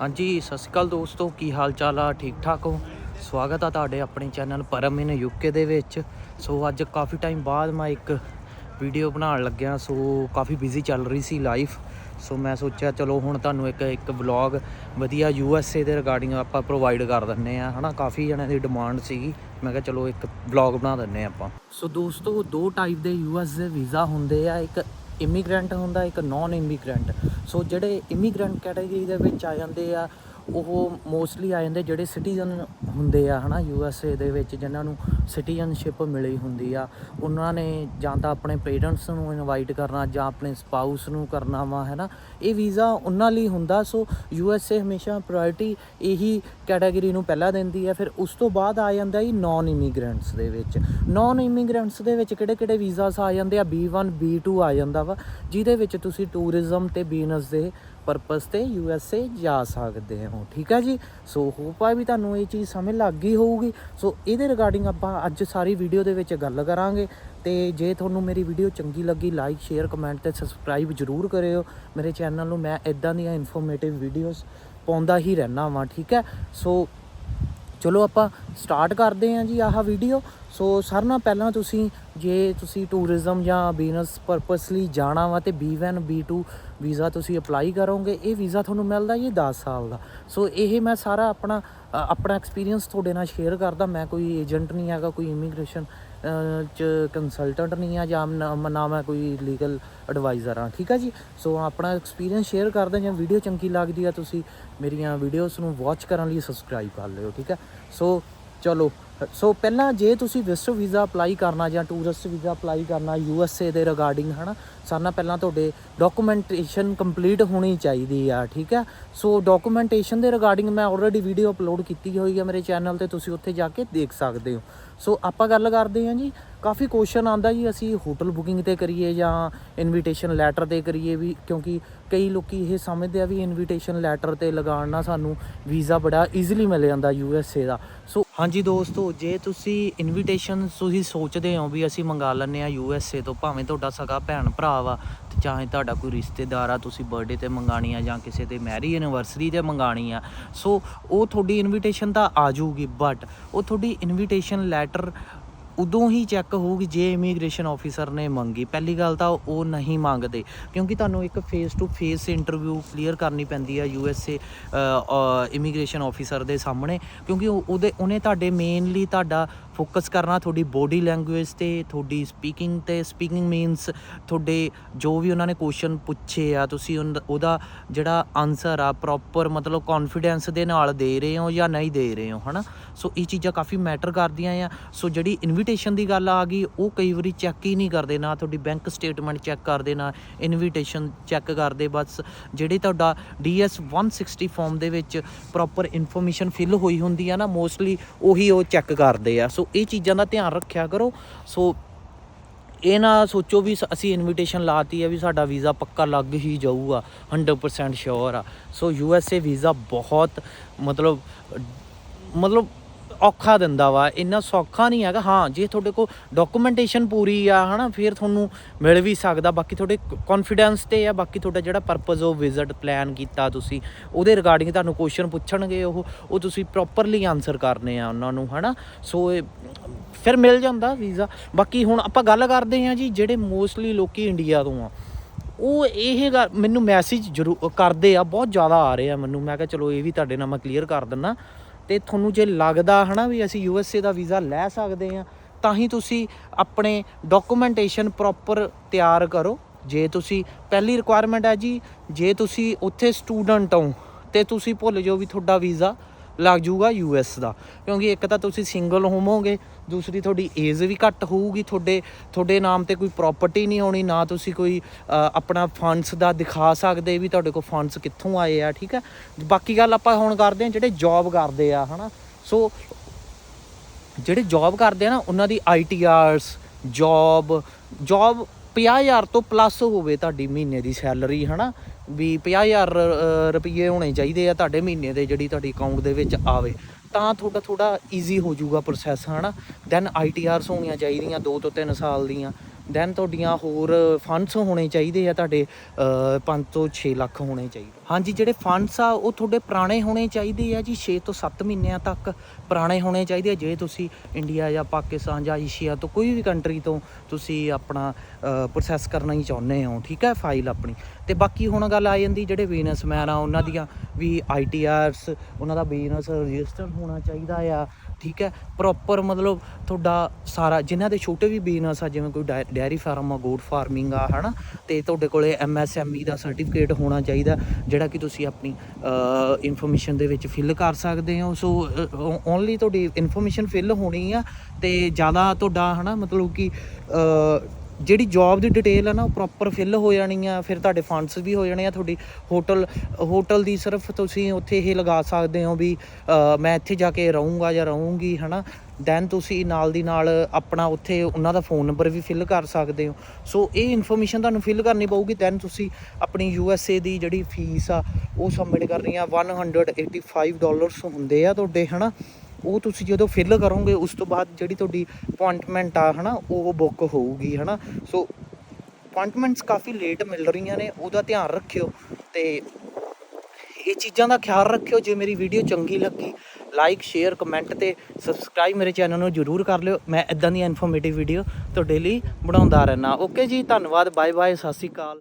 ਹਾਂਜੀ, ਸਤਿ ਸ਼੍ਰੀ ਅਕਾਲ ਦੋਸਤੋ, ਕੀ ਹਾਲ ਚਾਲ ਆ? ਠੀਕ ਠਾਕ ਹੋ? ਸਵਾਗਤ ਆ ਤੁਹਾਡੇ ਆਪਣੇ ਚੈਨਲ ਪਰਮ ਇਨ ਯੂਕੇ ਦੇ ਵਿੱਚ। ਸੋ ਅੱਜ ਕਾਫੀ ਟਾਈਮ ਬਾਅਦ ਮੈਂ ਇੱਕ ਵੀਡੀਓ ਬਣਾਉਣ ਲੱਗਿਆ, ਸੋ ਕਾਫੀ ਬਿਜ਼ੀ ਚੱਲ ਰਹੀ ਸੀ ਲਾਈਫ ਸੋ ਮੈਂ ਸੋਚਿਆ, ਚਲੋ ਹੁਣ ਤੁਹਾਨੂੰ ਇੱਕ ਇੱਕ ਵਲੌਗ ਵਧੀਆ ਯੂ ਐਸ ਏ ਦੇ ਰਿਗਾਰਡਿੰਗ ਆਪਾਂ ਪ੍ਰੋਵਾਈਡ ਕਰ ਦਿੰਨੇ ਆ ਹਨਾ? ਕਾਫੀ ਜਣਿਆਂ ਦੀ ਡਿਮਾਂਡ ਸੀਗੀ। ਮੈਂ ਕਿਹਾ, ਚਲੋ ਇੱਕ ਵਲੌਗ ਬਣਾ ਦਿੰਨੇ ਆ ਆਪਾਂ। ਸੋ ਦੋਸਤੋ, ਦੋ ਟਾਈਪ ਦੇ ਯੂ ਐਸ ਦੇ ਵੀਜ਼ਾ ਹੁੰਦੇ ਆ। ਇੱਕ ਇਮੀਗ੍ਰੈਂਟ ਹੁੰਦਾ, ਇੱਕ ਨਾਨ ਇਮੀਗ੍ਰੈਂਟ ਸੋ ਜਿਹੜੇ ਇਮੀਗ੍ਰੈਂਟ ਕੈਟਾਗਰੀ ਦੇ ਵਿੱਚ ਆ ਜਾਂਦੇ ਆ, ਉਹ ਮੋਸਟਲੀ ਆ ਜਾਂਦੇ ਜਿਹੜੇ ਸਿਟੀਜ਼ਨ ਹੁੰਦੇ ਆ, ਹਨਾ ਯੂ ਐਸ ਏ ਦੇ ਵਿੱਚ ਜਿਨ੍ਹਾਂ ਨੂੰ ਸਿਟੀਜ਼ਨਸ਼ਿਪ ਮਿਲੀ ਹੁੰਦੀ ਆ, ਉਹਨਾਂ ਨੇ ਜਾਂ ਤਾਂ ਆਪਣੇ ਪੇਰੈਂਟਸ ਨੂੰ ਇਨਵਾਈਟ ਕਰਨਾ ਜਾਂ ਆਪਣੇ ਸਪਾਊਸ ਨੂੰ ਕਰਨਾ ਵਾ, ਹੈਨਾ, ਇਹ ਵੀਜ਼ਾ ਉਹਨਾਂ ਲਈ ਹੁੰਦਾ ਸੋ ਯੂ ਐਸ ਏ ਹਮੇਸ਼ਾ ਪ੍ਰਾਇੋਰਟੀ ਇਹੀ ਕੈਟਾਗਰੀ ਨੂੰ ਪਹਿਲਾਂ ਦਿੰਦੀ ਹੈ ਫਿਰ ਉਸ ਤੋਂ ਬਾਅਦ ਆ ਜਾਂਦਾ ਜੀ ਨਾਨ ਇਮੀਗ੍ਰੈਂਟਸ ਦੇ ਵਿੱਚ। ਨਾਨ ਇਮੀਗ੍ਰੈਂਟਸ ਦੇ ਵਿੱਚ ਕਿਹੜੇ ਕਿਹੜੇ ਵੀਜ਼ਾਸ ਆ ਜਾਂਦੇ ਆ? B1 B2 ਆ ਜਾਂਦਾ ਵਾ, ਜਿਹਦੇ ਵਿੱਚ ਤੁਸੀਂ ਟੂਰਿਜ਼ਮ ਤੇ ਬਿਜ਼ਨਸ ਦੇ ਪਰਪਸ ਤੇ ਯੂ ਐਸ ਏ ਜਾ ਸਕਦੇ ਹੋ ਠੀਕ ਹੈ ਜੀ? ਸੋ ਹੋਪ ਆ ਵੀ ਤੁਹਾਨੂੰ ਇਹ ਚੀਜ਼ ਸਮਝ ਲੱਗ ਗਈ ਹੋਊਗੀ। ਸੋ ਇਹਦੇ ਰਿਗਾਰਡਿੰਗ ਆਪਾਂ ਅੱਜ ਸਾਰੀ ਵੀਡੀਓ ਦੇ ਵਿੱਚ ਗੱਲ ਕਰਾਂਗੇ। ਤੇ ਜੇ ਤੁਹਾਨੂੰ ਮੇਰੀ ਵੀਡੀਓ ਚੰਗੀ ਲੱਗੀ ਲਾਈਕ ਸ਼ੇਅਰ ਕਮੈਂਟ ਤੇ ਸਬਸਕ੍ਰਾਈਬ ਜਰੂਰ ਕਰਿਓ। ਮੇਰੇ ਚੈਨਲ ਨੂੰ ਮੈਂ ਇਦਾਂ ਦੀਆਂ ਇਨਫੋਰਮੇਟਿਵ ਵੀਡੀਓਜ਼ ਪਾਉਂਦਾ ਹੀ ਰਹਿਣਾ ਵਾਂ, ਠੀਕ ਹੈ? ਸੋ ਚਲੋ ਆਪਾਂ ਸਟਾਰਟ ਕਰਦੇ ਹਾਂ ਜੀ ਆਹ ਵੀਡੀਓ ਸੋ ਸਾਰਿਆਂ ਨਾਲ ਪਹਿਲਾਂ ਤੁਸੀਂ, ਜੇ ਤੁਸੀਂ ਟੂਰਿਜ਼ਮ ਜਾਂ ਬਿਜ਼ਨਸ ਪਰਪਸ ਲਈ ਜਾਣਾ ਵਾ ਤੇ B1 B2 ਵੀਜ਼ਾ ਤੁਸੀਂ ਅਪਲਾਈ ਕਰੋਗੇ, ਇਹ ਵੀਜ਼ਾ ਤੁਹਾਨੂੰ ਮਿਲਦਾ ਜੀ 10 ਸਾਲ ਦਾ। ਸੋ ਇਹ ਮੈਂ ਸਾਰਾ ਆਪਣਾ ਆਪਣਾ ਐਕਸਪੀਰੀਅੰਸ ਤੁਹਾਡੇ ਨਾਲ ਸ਼ੇਅਰ ਕਰਦਾ। ਮੈਂ ਕੋਈ ਏਜੰਟ ਨਹੀਂ ਹੈਗਾ, ਕੋਈ ਇਮੀਗ੍ਰੇਸ਼ਨ ਚ ਕੰਸਲਟੈਂਟ ਨਹੀਂ ਆ ਜਾਂ ਨਾ ਮੈਂ ਕੋਈ ਲੀਗਲ ਐਡਵਾਈਜ਼ਰ ਆ, ਠੀਕ ਆ ਜੀ? ਸੋ ਆਪਣਾ ਐਕਸਪੀਰੀਅੰਸ ਸ਼ੇਅਰ ਕਰਦਾ ਜਾਂ ਵੀਡੀਓ ਚੰਗੀ ਲੱਗਦੀ ਆ, ਤੁਸੀਂ ਮੇਰੀਆਂ ਵੀਡੀਓਜ਼ ਨੂੰ ਵਾਚ ਕਰਨ ਲਈ ਸਬਸਕ੍ਰਾਈਬ ਕਰ ਲਿਓ, ਠੀਕ ਹੈ ਸੋ ਚਲੋ, ਸੋ ਪਹਿਲਾਂ ਜੇ ਤੁਸੀਂ ਵਿਜ਼ਟਰ ਵੀਜ਼ਾ ਅਪਲਾਈ ਕਰਨਾ ਜਾਂ ਟੂਰਿਸਟ ਵੀਜ਼ਾ ਅਪਲਾਈ ਕਰਨਾ ਯੂ ਐਸ ਏ ਦੇ ਰਿਗਾਰਡਿੰਗ ਹਨਾ ਸਾਰਿਆਂ ਨਾਲ ਪਹਿਲਾਂ ਤੁਹਾਡੇ ਡਾਕੂਮੈਂਟੇਸ਼ਨ ਕੰਪਲੀਟ ਹੋਣੀ ਚਾਹੀਦੀ ਆ, ਠੀਕ ਹੈ ਸੋ ਡਾਕੂਮੈਂਟੇਸ਼ਨ ਦੇ ਰਿਗਾਰਡਿੰਗ ਮੈਂ ਆਲਰੇਡੀ ਵੀਡੀਓ ਅਪਲੋਡ ਕੀਤੀ ਹੋਈ ਆ ਮੇਰੇ ਚੈਨਲ ਤੇ, ਤੁਸੀਂ ਉੱਥੇ ਜਾ ਕੇ ਦੇਖ ਸਕਦੇ ਹੋ। ਸੋ ਆਪਾਂ ਗੱਲ ਕਰਦੇ ਹਾਂ ਜੀ, ਕਾਫੀ ਕੁਐਸਚਨ ਆਂਦਾ ਜੀ, ਅਸੀਂ ਹੋਟਲ ਬੁਕਿੰਗ ਤੇ ਕਰੀਏ ਜਾਂ ਇਨਵੀਟੇਸ਼ਨ ਲੈਟਰ ਤੇ ਕਰੀਏ ਵੀ, ਕਿਉਂਕਿ ਕਈ ਲੋਕੀ ਇਹ ਸਮਝਦੇ ਆ ਵੀ ਇਨਵੀਟੇਸ਼ਨ ਲੈਟਰ ਤੇ ਲਗਾਉਣ ਨਾਲ ਸਾਨੂੰ ਵੀਜ਼ਾ ਬੜਾ ਈਜ਼ੀਲੀ ਮਿਲ ਜਾਂਦਾ ਯੂ ਐਸ ਏ ਦਾ। ਸੋ ਹਾਂਜੀ ਦੋਸਤੋ, ਜੇ ਤੁਸੀਂ ਇਨਵੀਟੇਸ਼ਨ ਤੁਸੀਂ ਸੋਚਦੇ ਹੋ ਵੀ ਅਸੀਂ ਮੰਗਾ ਲੈਂਦੇ ਆ ਯੂ ਐਸ ਏ ਤੋਂ, ਭਾਵੇਂ ਤੁਹਾਡਾ ਸਗਾ ਭੈਣ ਭਰਾ ਵਾ ਤੇ ਚਾਹੇ ਤੁਹਾਡਾ ਕੋਈ ਰਿਸ਼ਤੇਦਾਰ ਆ, ਤੁਸੀਂ ਬਰਥਡੇ ਤੇ ਮੰਗਾਣੀ ਆ ਜਾਂ ਕਿਸੇ ਦੇ ਮੈਰੀ ਐਨੀਵਰਸਰੀ ਤੇ ਮੰਗਾਣੀ ਆ। ਸੋ ਉਹ ਤੁਹਾਡੀ ਇਨਵੀਟੇਸ਼ਨ ਤਾਂ ਆ ਜਾਊਗੀ ਬਟ ਉਹ ਤੁਹਾਡੀ ਇਨਵੀਟੇਸ਼ਨ ਲੈਟਰ ਉਦੋਂ ਹੀ ਚੈੱਕ ਹੋਊਗੀ ਜੇ ਇਮੀਗ੍ਰੇਸ਼ਨ ਆਫੀਸਰ ਨੇ ਮੰਗੀ। ਪਹਿਲੀ ਗੱਲ ਤਾਂ ਉਹ ਨਹੀਂ ਮੰਗਦੇ, ਕਿਉਂਕਿ ਤੁਹਾਨੂੰ ਇੱਕ face to face interview clear ਕਰਨੀ ਪੈਂਦੀ ਆ U S A immigration officer ਦੇ ਸਾਹਮਣੇ, ਕਿਉਂਕਿ ਉਹ- ਉਹਦੇ, ਉਹਨੇ ਤੁਹਾਡੇ ਮੇਨਲੀ ਤੁਹਾਡਾ ਫੋਕਸ ਕਰਨਾ ਤੁਹਾਡੀ ਬੋਡੀ ਲੈਂਗੁਏਜ ਤੇ, ਤੁਹਾਡੀ ਸਪੀਕਿੰਗ ਤੇ ਸਪੀਕਿੰਗ ਮੀਨਸ ਤੁਹਾਡੇ ਜੋ ਵੀ ਉਹਨਾਂ ਨੇ ਕੁਐਸਚਨ ਪੁੱਛੇ ਆ, ਤੁਸੀਂ ਉਹਦਾ ਜਿਹੜਾ ਆਨਸਰ ਆ ਪ੍ਰੋਪਰ ਮਤਲਬ ਕੌਨਫੀਡੈਂਸ ਦੇ ਨਾਲ ਦੇ ਰਹੇ ਹੋ ਜਾਂ ਨਹੀਂ ਦੇ ਰਹੇ ਹੋ, ਹਨਾ? ਸੋ ਇਹ ਚੀਜ਼ਾਂ ਕਾਫੀ ਮੈਟਰ ਕਰਦੀਆਂ ਆ। ਸੋ ਜਿਹੜੀ ਇਨਵੀਟੇਸ਼ਨ ਦੀ ਗੱਲ ਆ ਗਈ, ਉਹ ਕਈ ਵਾਰੀ ਚੈੱਕ ਹੀ ਨਹੀਂ ਕਰਦੇ, ਨਾ ਤੁਹਾਡੀ ਬੈਂਕ ਸਟੇਟਮੈਂਟ ਚੈੱਕ ਕਰਦੇ, ਨਾ ਇਨਵੀਟੇਸ਼ਨ ਚੈੱਕ ਕਰਦੇ, ਬਸ ਜਿਹੜੇ ਤੁਹਾਡਾ DS 160 ਫਾਰਮ ਦੇ ਵਿੱਚ ਪ੍ਰੋਪਰ ਇਨਫੋਰਮੇਸ਼ਨ ਫਿਲ ਹੋਈ ਹੁੰਦੀ ਆ ਨਾ ਮੋਸਟਲੀ ਉਹੀ ਉਹ ਚੈੱਕ ਕਰਦੇ ਆ। ਸੋ ਇਹ ਚੀਜ਼ਾਂ ਦਾ ਧਿਆਨ ਰੱਖਿਆ ਕਰੋ। ਸੋ ਇਹ ਨਾ ਸੋਚੋ ਵੀ ਅਸੀਂ ਇਨਵੀਟੇਸ਼ਨ ਲਾਤੀ ਹੈ ਵੀ ਸਾਡਾ ਵੀਜ਼ਾ ਪੱਕਾ ਲੱਗ ਹੀ ਜਾਊਗਾ 100% ਸ਼ੋਰ ਆ। So U S A visa ਬਹੁਤ, ਮਤਲਬ ਮਤਲਬ ਔਖਾ ਦਿੰਦਾ ਵਾ, ਇੰਨਾ ਸੌਖਾ ਨਹੀਂ ਹੈਗਾ। ਹਾਂ, ਜੇ ਤੁਹਾਡੇ ਕੋਲ ਡਾਕੂਮੈਂਟੇਸ਼ਨ ਪੂਰੀ ਆ, ਹਨਾ, ਫਿਰ ਤੁਹਾਨੂੰ ਮਿਲ ਵੀ ਸਕਦਾ। ਬਾਕੀ ਤੁਹਾਡੇ ਕੌਨਫੀਡੈਂਸ ਤੇ ਆ, ਬਾਕੀ ਤੁਹਾਡਾ ਜਿਹੜਾ ਪਰਪਸ ਉਹ ਵਿਜ਼ਿਟ ਪਲਾਨ ਕੀਤਾ ਤੁਸੀਂ, ਉਹਦੇ ਰਿਗਾਰਡਿੰਗ ਤੁਹਾਨੂੰ ਕੁਐਸਚਨ ਪੁੱਛਣਗੇ, ਉਹ ਉਹ ਤੁਸੀਂ ਪ੍ਰੋਪਰਲੀ ਆਨਸਰ ਕਰਨੇ ਆ ਉਹਨਾਂ ਨੂੰ, ਹਨਾ। ਸੋ ਇਹ, ਫਿਰ ਮਿਲ ਜਾਂਦਾ ਵੀਜ਼ਾ ਬਾਕੀ ਹੁਣ ਆਪਾਂ ਗੱਲ ਕਰਦੇ ਹਾਂ ਜੀ, ਜਿਹੜੇ ਮੋਸਟਲੀ ਲੋਕੀ ਇੰਡੀਆ ਤੋਂ ਆ, ਉਹ ਇਹ ਗੱਲ- ਮੈਨੂੰ ਮੈਸੇਜ ਜ਼ਰੂਰ, ਕਰਦੇ ਆ, ਬਹੁਤ ਜ਼ਿਆਦਾ ਆ ਰਹੇ ਆ ਮੈਨੂੰ। ਮੈਂ ਕਿਹਾ ਚਲੋ, ਇਹ ਵੀ ਤੁਹਾਡੇ ਨਾਲ ਮੈਂ ਕਲੀਅਰ ਕਰ ਦਿੰਨਾ ਤੇ ਤੁਹਾਨੂੰ ਜੇ ਲੱਗਦਾ ਹਨਾ ਵੀ ਅਸੀਂ ਯੂ ਐਸ ਏ ਦਾ ਵੀਜ਼ਾ ਲੈ ਸਕਦੇ ਆ ਤਾਂ ਹੀ ਤੁਸੀਂ ਆਪਣੇ ਡਾਕੂਮੈਂਟੇਸ਼ਨ ਪ੍ਰੋਪਰ ਤਿਆਰ ਕਰੋ। ਜੇ ਤੁਸੀਂ, ਪਹਿਲੀ ਰਿਕੁਆਇਰਮੈਂਟ ਹੈ ਜੀ, ਜੇ ਤੁਸੀਂ ਉੱਥੇ ਸਟੂਡੈਂਟ ਹੋ, ਤੇ ਤੁਸੀਂ ਭੁੱਲ ਜਾਓ ਵੀ ਤੁਹਾਡਾ ਵੀਜ਼ਾ ਲੱਗ ਜਾਊਗਾ ਯੂ ਐਸ ਦਾ। ਕਿਉਂਕਿ ਇੱਕ ਤਾਂ ਤੁਸੀਂ ਸਿੰਗਲ ਹੋਵੋਗੇ, ਦੂਸਰੀ ਤੁਹਾਡੀ ਏਜ ਵੀ ਘੱਟ ਹੋਊਗੀ, ਤੁਹਾਡੇ ਤੁਹਾਡੇ ਨਾਮ ਤੇ ਕੋਈ ਪ੍ਰਾਪਰਟੀ ਨਹੀਂ ਹੋਣੀ, ਨਾ ਤੁਸੀਂ ਕੋਈ ਆਪਣਾ ਫੰਡਸ ਦਾ ਦਿਖਾ ਸਕਦੇ ਵੀ ਤੁਹਾਡੇ ਕੋਲ ਫੰਡਸ ਕਿੱਥੋਂ ਆਏ ਆ, ਠੀਕ ਹੈ ਬਾਕੀ ਗੱਲ ਆਪਾਂ ਹੁਣ ਕਰਦੇ ਹਾਂ ਜਿਹੜੇ ਜੌਬ ਕਰਦੇ ਆ, ਹਨਾ? ਸੋ ਜਿਹੜੇ ਜੌਬ ਕਰਦੇ ਆ ਨਾ, ਉਹਨਾਂ ਦੀ ਆਈਟੀਆਰਸ ਜੌਬ ਜੌਬ 50000 ਤੋਂ ਪਲੱਸ ਹੋਵੇ ਤੁਹਾਡੀ ਮਹੀਨੇ ਦੀ ਸੈਲਰੀ ਹਨਾ? ਵੀ 50000 ਰੁਪਏ ਹੋਣੇ ਚਾਹੀਦੇ ਆ ਤੁਹਾਡੇ ਮਹੀਨੇ ਦੇ ਜਿਹੜੀ ਤੁਹਾਡੀ ਅਕਾਊਂਟ ਦੇ ਵਿੱਚ ਆਵੇ। ਤਾਂ ਤੁਹਾਡਾ ਥੋੜਾ ਈਜ਼ੀ ਹੋ ਜਾਊਗਾ ਪ੍ਰੋਸੈਸ ਹਨਾ? ਦੈਨ ਆਈਟੀਆਰਸ ਹੋਣੀਆਂ ਚਾਹੀਦੀਆਂ 2 ਤੋਂ 3 ਸਾਲ ਦੀਆਂ। ਦੈਨ ਤੁਹਾਡੀਆਂ ਹੋਰ ਫੰਡਸ ਹੋਣੇ ਚਾਹੀਦੇ ਆ ਤੁਹਾਡੇ 5 ਤੋਂ 6 ਲੱਖ ਹੋਣੇ ਚਾਹੀਦੇ। ਹਾਂਜੀ, ਜਿਹੜੇ ਫੰਡਸ ਆ, ਉਹ ਤੁਹਾਡੇ ਪੁਰਾਣੇ ਹੋਣੇ ਚਾਹੀਦੇ ਆ ਜੀ 6 ਤੋਂ 7 ਮਹੀਨਿਆਂ ਤੱਕ ਪੁਰਾਣੇ ਹੋਣੇ ਚਾਹੀਦੇ ਆ। ਜੇ ਤੁਸੀਂ ਇੰਡੀਆ ਜਾਂ ਪਾਕਿਸਤਾਨ ਜਾਂ ਏਸ਼ੀਆ ਤੋਂ ਕੋਈ ਵੀ ਕੰਟਰੀ ਤੋਂ ਤੁਸੀਂ ਆਪਣਾ ਪ੍ਰੋਸੈਸ ਕਰਨਾ ਹੀ ਚਾਹੁੰਦੇ ਹੋ, ਠੀਕ ਹੈ ਫਾਈਲ ਆਪਣੀ। ਤੇ ਬਾਕੀ ਹੁਣ ਗੱਲ ਆ ਜਾਂਦੀ ਜਿਹੜੇ ਬਿਜ਼ਨਸਮੈਨ ਆ, ਉਹਨਾਂ ਦੀਆਂ ਵੀ ਆਈਟੀਆਰਸ ਉਹਨਾਂ ਦਾ ਬਿਜ਼ਨਸ ਰਜਿਸਟਰ ਹੋਣਾ ਚਾਹੀਦਾ ਆ। ਠੀਕ ਹੈ? ਪ੍ਰੋਪਰ ਮਤਲਬ ਤੁਹਾਡਾ ਸਾਰਾ, ਜਿਨ੍ਹਾਂ ਦੇ ਛੋਟੇ ਵੀ ਬਿਜ਼ਨਸ ਆ, ਜਿਵੇਂ ਕੋਈ ਡੈਰੀ ਫਾਰਮ ਆ ਗੋਟ ਫਾਰਮਿੰਗ ਆ, ਹਨਾ? ਤੇ ਤੁਹਾਡੇ ਕੋਲੇ ਐਮਐਸਐਮਈ ਦਾ ਸਰਟੀਫਿਕੇਟ ਹੋਣਾ ਚਾਹੀਦਾ, ਜਿਹੜਾ ਕਿ ਤੁਸੀਂ ਆਪਣੀ ਇਨਫੋਰਮੇਸ਼ਨ ਦੇ ਵਿੱਚ ਫਿਲ ਕਰ ਸਕਦੇ ਹੋ। ਸੋ ਓਨਲੀ ਤੁਹਾਡੀ ਇਨਫੋਰਮੇਸ਼ਨ ਫਿਲ ਹੋਣੀ ਆ, ਤੇ ਜ਼ਿਆਦਾ ਤੁਹਾਡਾ, ਹਨਾ? ਮਤਲਬ ਕਿ ਜਿਹੜੀ ਜੌਬ ਦੀ ਡਿਟੇਲ ਹੈ ਨਾ, ਉਹ ਪ੍ਰੋਪਰ ਫਿਲ ਹੋ ਜਾਣੀ ਆ, ਫਿਰ ਤੁਹਾਡੇ ਫੰਡਸ ਵੀ ਹੋ ਜਾਣੇ ਆ, ਤੁਹਾਡੀ ਹੋਟਲ ਹੋਟਲ ਦੀ ਸਿਰਫ ਤੁਸੀਂ ਉੱਥੇ ਇਹ ਲਗਾ ਸਕਦੇ ਹੋ ਵੀ ਮੈਂ ਇੱਥੇ ਜਾ ਕੇ ਰਹੂੰਗਾ ਜਾਂ ਰਹੂੰਗੀ, ਹਨਾ? ਦੈਨ ਤੁਸੀਂ ਨਾਲ ਦੀ ਨਾਲ ਆਪਣਾ ਉੱਥੇ ਉਹਨਾਂ ਦਾ ਫੋਨ ਨੰਬਰ ਵੀ ਫਿਲ ਕਰ ਸਕਦੇ ਹੋ। ਸੋ ਇਹ ਇਨਫੋਰਮੇਸ਼ਨ ਤੁਹਾਨੂੰ ਫਿਲ ਕਰਨੀ ਪਊਗੀ ਦੈਨ ਤੁਸੀਂ ਆਪਣੀ ਯੂ ਐਸ ਏ ਦੀ ਜਿਹੜੀ ਫੀਸ ਆ, ਉਹ ਸਬਮਿਟ ਕਰਨੀ ਆ। 185 ਡਾਲਰਸ ਹੁੰਦੇ ਆ ਤੁਹਾਡੇ, ਹਨਾ? ਉਹ ਤੁਸੀਂ ਜਦੋਂ ਫਿਲ ਕਰੋਗੇ, ਉਸ ਤੋਂ ਬਾਅਦ ਜਿਹੜੀ ਤੁਹਾਡੀ ਅਪਾਇੰਟਮੈਂਟ ਆ, ਹਨਾ, ਉਹ ਬੁੱਕ ਹੋਊਗੀ, ਹਨਾ। ਸੋ ਅਪਾਇੰਟਮੈਂਟਸ ਕਾਫੀ ਲੇਟ ਮਿਲ ਰਹੀਆਂ ਨੇ, ਉਹਦਾ ਧਿਆਨ ਰੱਖਿਓ ਤੇ ਇਹ ਚੀਜ਼ਾਂ ਦਾ ਖਿਆਲ ਰੱਖਿਓ। ਜੇ ਮੇਰੀ ਵੀਡੀਓ ਚੰਗੀ ਲੱਗੀ ਲਾਈਕ ਸ਼ੇਅਰ ਕਮੈਂਟ ਤੇ ਸਬਸਕ੍ਰਾਈਬ ਮੇਰੇ ਚੈਨਲ ਨੂੰ ਜਰੂਰ ਕਰ ਲਿਓ। ਮੈਂ ਇਦਾਂ ਦੀਆਂ ਇਨਫੋਰਮੇਟਿਵ ਵੀਡੀਓ ਤੁਹਾਡੇ ਲਈ ਬਣਾਉਂਦਾ ਰਹਿਣਾ ਓਕੇ ਜੀ, ਧੰਨਵਾਦ ਬਾਏ ਬਾਏ ਸਤਿ ਸ਼੍ਰੀ ਅਕਾਲ।